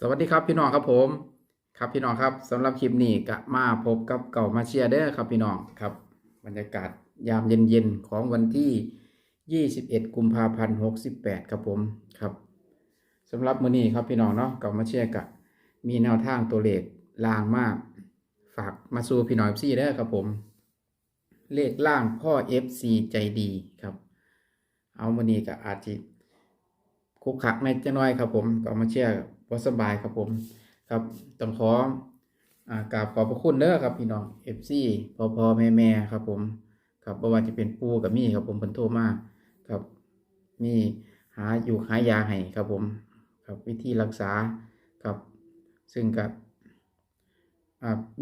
สวัสดีครับพี่น้องครับผม ครับพี่น้องครับสำหรับคลิปนี้ก็มาพบกับเก่ามาเชียร์เด้อครับพี่น้องครับ บรรยากาศยามเย็นๆของวันที่ 21 กุมภาพันธ์68 ครับผมครับสำหรับมื้อนี้ครับพี่น้องเนาะเก่ามาเชียร์กะมีแนวทางตัวเลขล่างมาก ฝากมาสู่พี่น้อง FC เด้อครับผม เลขล่างพ่อ FC ใจดีครับ เอามื้อนี้ก็อาจจะคุกคักในจะน้อยครับผมเก็มาเชียร์ ว่สบายครับผมครับต้องขอกราบขอบพระคุณเด้อครับพี่น้องเอฟซีพอพอแม่แม่ครับผมครับบ่ว่าจะเป็นปูกับมี่ครับผมเพิ่นโทรมาครับมีหาอยู่หายาให้ครับผมครับวิธีรักษาครับซึ่งกับ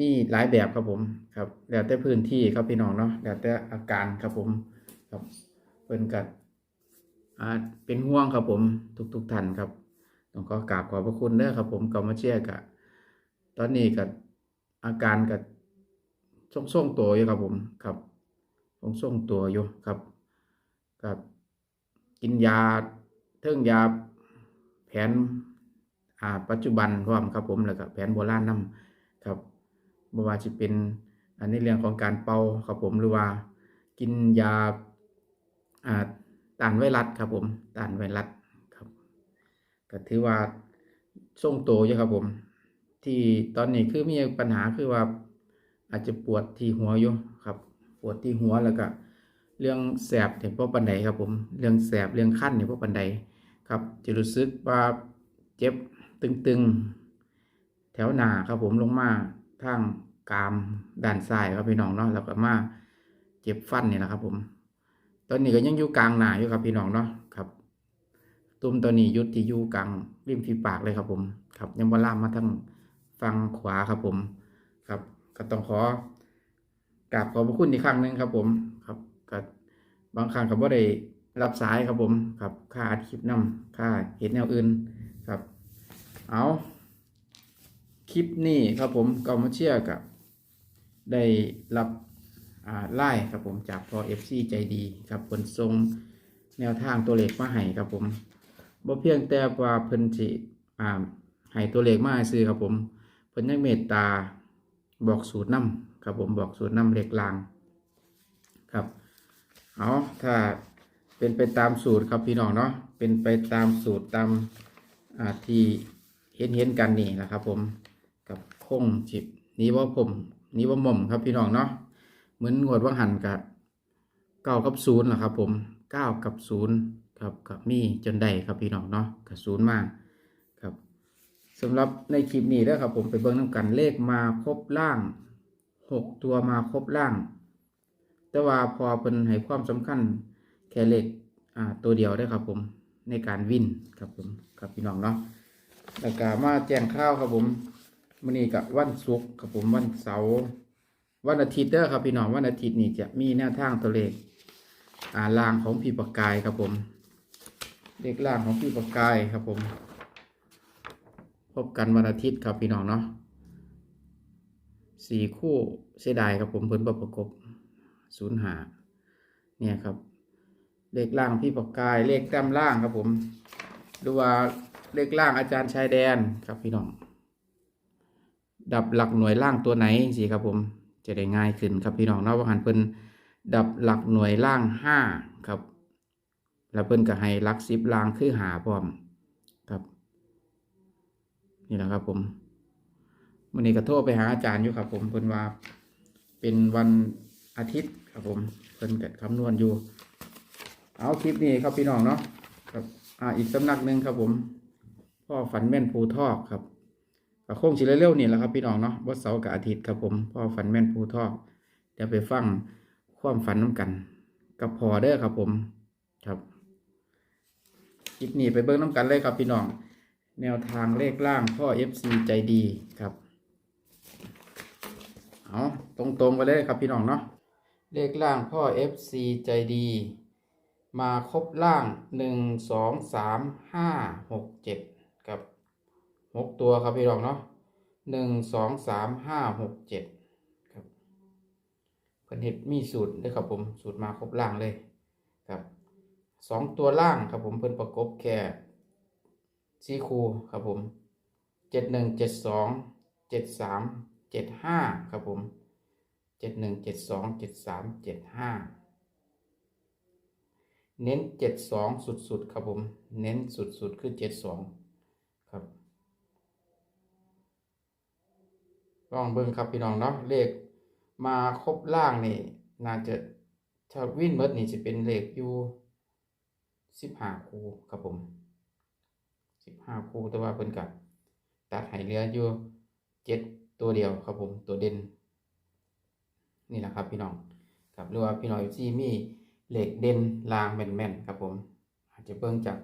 มีหลายแบบครับผมครับแล้วแต่พื้นที่ครับพี่น้องเนาะแล้วแต่อาการครับผมครับเพิ่นกัดอ่าเป็นห่วงครับผมทุกๆท่านครับ ต้องขอกราบขอบพระคุณเด้อครับ ผมก็มาเชียร์กะตอนนี้กับอาการกับส่งส่งตัวอยู่ครับผมครับส่งส่งตัวอยู่ครับกับกินยาเทิงยาแผนอ่าปัจจุบันพร้อมครับผมแล้วก็แผนโบราณนํครับบ่ว่าจะเป็นอันในเรื่องของการเป่าครับผมหรือว่ากินยาอ่าต้านไวรัสครับผมต้านไวรัสครับ ก็ถือว่าทรงโตอยู่ครับผม ที่ตอนนี้คือมีปัญหาคือว่า อาจจะปวดที่หัวอยู่ครับ ปวดที่หัวแล้วก็เรื่องแสบเนี่ยพวกปันไดครับผมเรื่องแสบเรื่องขั้นเนี่ยพวกปันไดครับ จะรู้สึกว่าเจ็บตึงๆ แถวหน้าครับผมลงมาทางกรามด้านซ้ายครับพี่น้องเนาะแล้วก็มาเจ็บฟันนี่แหละครับผม ตอนนี้ก็ยังอยู่กลางหนาอยู่ครับพี่น้องเนาะครับ ตุ่มตัวนี้ยุดที่อยู่กลางริมฝีปากเลยครับผมครับยังบ่ล่ามมาทางฝั่งขวาครับผมครับ ก็ต้องขอกราบขอบพระคุณอีกครั้งหนึ่งครับผมครับก็บางครั้งก็บ่ได้รับสายครับผมครับค่าอัดคลิปนํค่าเห็นแนวอื่นครับ เอาคลิปนี้ครับผมก็มาเชื่อกับ ได้รับไล่ครับผมจากพอเอฟซีใจดีครับผลทรงแนวทางตัวเลขมาให้ครับผม บ่เพียงแต่ว่าเพิ่นสิอ่าให้ตัวเลขมาให้ซื้อครับผมเพิ่นยังเมตตาบอกสูตรนํครับผมบอกสูตรนํเลขลางครับเอาถ้าเป็นไปตามสูตรครับพี่น้องเนาะเป็นไปตามสูตรตามอ่าที่เห็นเห็นๆกันนี่นะครับผมกับคงจิบนี้ว่าผมนี้ว่าหม่อมครับพี่น้องเนาะเหมือนงวดว่างหันกับเก้ากับศูนย์แหละครับผมเก้ากับศูนย์ ครับกับมีจนได้ครับพี่น้องเนาะกับศูนย์มากครับสำหรับในคลิปนี้เด้อครับผมไปเบิ่งน้ำกันเลขมาครบล่างหกตัวมาครบล่าง แต่ว่าพอเป็นให้ความสำคัญแค่เลขอ่าตัวเดียวได้ครับผมในการวินครับผมครับพี่น้องเนาะแล้วก็มาแจ้งข่าวครับผมมื้อนี้กับวันศุกร์ครับผมวันเสาร์วันอาทิตย์เด้อครับพี่น้องวันอาทิตย์นี่จะมีแนวทางตัวเลขอ่าลางของพี่ประกายครับผม เลขล่างของพี่ประกายครับผม พบกันวันอาทิตย์ครับพี่น้องเนาะสี่คู่เสียดายครับผมเพิ่นบประกบศูนย์หาเนี่ยครับ เลขล่างพี่ประกาย เลขแต้มล่างครับผมหรือว่าเลขล่างอาจารย์ชายแดนครับพี่น้อง ดับหลักหน่วยล่างตัวไหนสิครับผม จะได้ง่ายขึ้นครับพี่น้องเนาะว่าหันเพิ่นดับหลักหน่วยล่างห้าครับ แล้วเพิ่นก็ให้ลักสิบลางคือหาพร้อมครับ นี่แหละครับผมวันนี้ก็โทรไปหาอาจารย์อยู่ครับ ผมเพิ่นว่า เป็นวันอาทิตย์ครับผมเพิ่นก็คำนวณอยู่ เอาคลิปนี้ครับพี่น้องเนาะครับอ่าอีกสำนักหนึ่งครับผมพ่อฝันแม่นภูทอกครับก็คงสิเร็วๆนี่แหละครับพี่น้องเนาะวันเสาร์กับอาทิตย์ครับผมพ่อฝันแม่นภูทอกเดี๋ยวไปฟังความฝันน้ำกัน กับพอเด้อครับผมครับ ลิปนี้ไปเบิ้งน้ำกันเลยครับพี่น้อง แนวทางเลขล่างพ่อ FC ใจดีครับ เอาตรงๆไปเลยครับพี่น้องเนาะ เลขล่างพ่อ FC ใจดี มาครบล่างหนึ่งสองสามห้าหกเจ็ดครับหกตัวครับพี่รองเนาะหนึ่งสองสามห้าหกเจ็ดครับเพิ่นเห็ดมีสูตรด้วยครับผม สูตรมาครบล่างเลย สองตัวล่างครับผมเพิ่นประกบแค่ซีคูครับผมเจ็ดหนึ่งเจ็ดสองเจ็ดสามเจ็ดห้าครับผมเจ็ดหนึ่งเจ็ดสองเจ็ดสามเจ็ดห้าเน้นเจ็ดสองสุดๆครับผม เน้นสุดๆคือเจ็ดสองครับลองเบิ่งครับพี่น้องเนาะเลขมาครบล่างนี่น่าจะถ้าวิ่นเบิดนี่จะเป็นเลขอยู่ สิบห้าคู่ครับผมสิบห้าคู่แต่ว่าเพิ่นกับตัดให้เหลืออยู่เจ็ดตัวเดียวครับผมตัวเด่นนี่แหละครับพี่น้องครับหรือว่าพี่น้องที่มีเหลขเด่นลางแม่นๆครับผม อาจจะเบิ่งจาก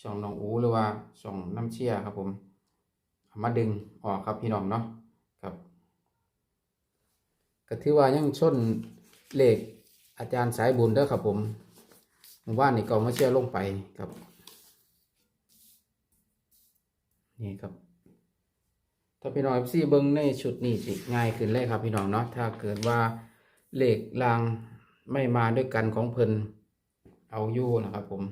ช่องน้องอูหรือว่าช่องน้ำเชี่ยครับผมมาดึงออกครับพี่น้องเนาะครับก็ถือว่ายังชนเหลขอาจารย์สายบุญเด้อครับผม หมู่บ้านนี่ก็มาเชื่อลงไปครับ นี่ครับ ถ้าพี่น้องซี่เบิ้งในชุดนี้สิง่ายขึ้นเลยครับพี่น้องเนาะถ้าเกิดว่าเหลขรางไม่มาด้วยกันของเพิ่นเอาอยู่นะครับผม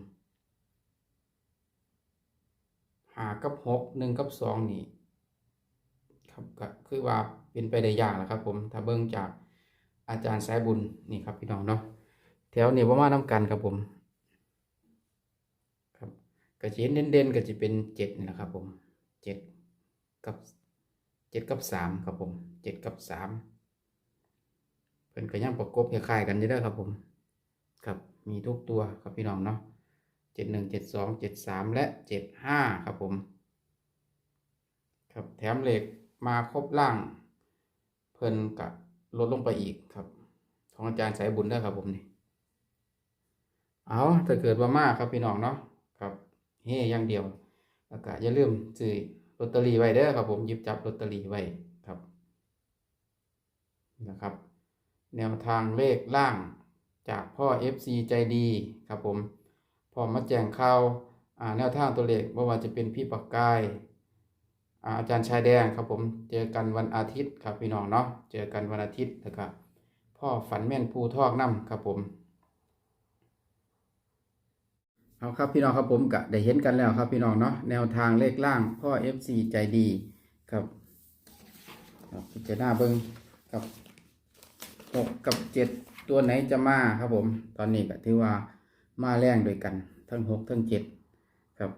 หากับหกหนึ่งกับสองนี่ครับก็คือว่าเป็นไปได้ยากแหละครับ ผมถ้าเบิ่งจากอาจารย์สายบุญนี่ครับพี่น้องเนาะแถวนี้ประมาณน้ำกันครับผม ก็จะเห็นเด่นๆก็จะเป็นเจ็ดนี่แหละครับ ผมเจ็ดกับเจ็ดกับสามครับผมเจ็ดกับสามเพิ่นก็ยังประกบคล้ายๆกันอยู่เด้อครับผม ครับมีทุกตัวครับพี่น้องเนาะเจ็ดหนึ่งเจ็ดสองเจ็ดสามและเจ็ดห้าครับผม ครับแถมเหล็กมาครบล่าง เพิ่นกับลดลงไปอีกครับของอาจารย์สายบุญเด้ครับผมนี่ เอาถ้าเกิดว่ามากครับพี่น้องเนาะ เฮ้อย่างเดียวแล้วก็อย่าลืมซื้อลอตเตอรี่ไว้เด้อครับผมหยิบจับลอตเตอรี่ไว้ครับนะครับ แนวทางเลขล่างจากพ่อ FC ใจดีครับผมพอมาแจ้งข่าวแนวทางตัวเลขว่าว่าจะเป็นพี่ปักกายอาอาจารย์ชายแดงครับผมเจอกันวันอาทิตย์ครับพี่น้องเนาะเจอกันวันอาทิตย์นะครับพ่อฝันแม่นภูทอกน้ำครับผม เอาครับพี่น้องครับผมกะได้เห็นกันแล้วครับพี่น้องเนาะแนวทางเลขล่างพ่อ FC ใจดีครับพิจารณาเบิ้งครับหกกับเจ็ดตัวไหนจะมาครับผม ตอนนี้ก็ถือว่ามาแรงด้วยกัน ทั้งหกทั้งเจ็ดครับ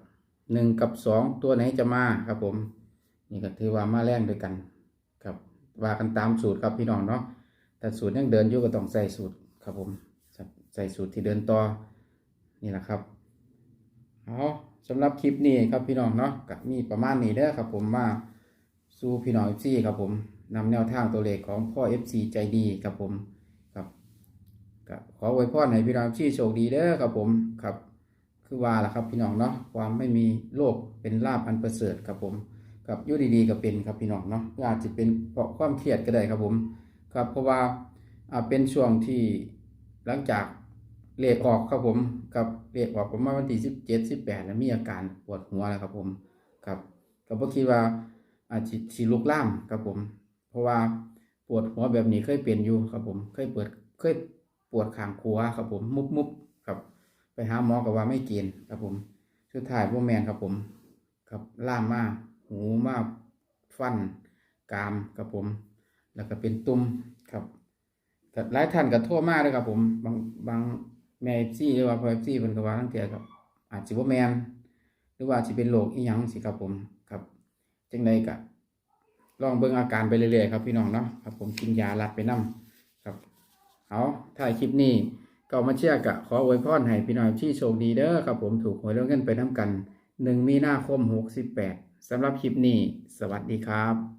หนึ่งกับสองตัวไหนจะมาครับผม นี่ก็ถือว่ามาแรงด้วยกันครับว่ากันตามสูตรครับพี่น้องเนาะแต่สูตรยังเดินอยู่ก็ต้องใส่สูตรครับผมใส่สูตรที่เดินต่อนี่แหละครับ เอาสำหรับคลิปนี้ครับพี่น้องเนาะก็มีประมาณนี้เด้อครับผมมาสู่พี่น้อง FC ครับผมนำแนวทางตัวเลขของพ่อ FC ใจดีครับผมครับก็ขออวยพรให้พี่น้อง FC โชคดีเด้อครับผมครับ คือว่าล่ะครับพี่น้องเนาะความไม่มีโรคเป็นลาภอันประเสริฐครับผมครับยู่ดีๆก็เป็นครับพี่น้องเนาะอาจจะเป็นเพราะความเครียดก็ได้ครับผม ครับเพราะว่าอ่าเป็นช่วงที่หลังจากเลขออกครับผม กับเลขออกประมาณวันที่สิบเจ็ดสิบแปดมีอาการปวดหัวแล้วครับผมครับก็บ่คิดว่าอาจจะสิลุกล่ามครับผม เพราะว่าปวดหัวแบบนี้เคยเป็นอยู่ครับผม เคยเปิดเคยปวดข้างขวาครับผมมุบมุบครับ ไปหาหมอก็ว่าไม่เกณฑ์ครับผมสุดท้ายพวกแมนครับผม ครับล่ามมาหูมาฟันกามครับผม แล้วก็เป็นตุ่มครับหลายท่านก็ทั่วมากเลยครับผมบางบาง แม่ซี่หรือว่าพ่อซี่เพิ่นก็ว่าทั้งเทียครับอาจสิบ่แมนหรือว่าสิเป็นโรคอีหยังสิครับผมครับจังใดก็ลองเบิ่งอาการไปเรื่อยๆครับพี่น้องเนาะครับผมกินยาลัดไปนํครับเอาถ่ายคลิปนี้ก็มาเชื่อกะขออวยพรให้พี่น้องที่โชคดีเด้อครับผมถูกหวยแล้วเงินไปน้ำกันหนึ่งมีนาคมหกสิบแปดสำหรับคลิปนี้ สวัสดีครับ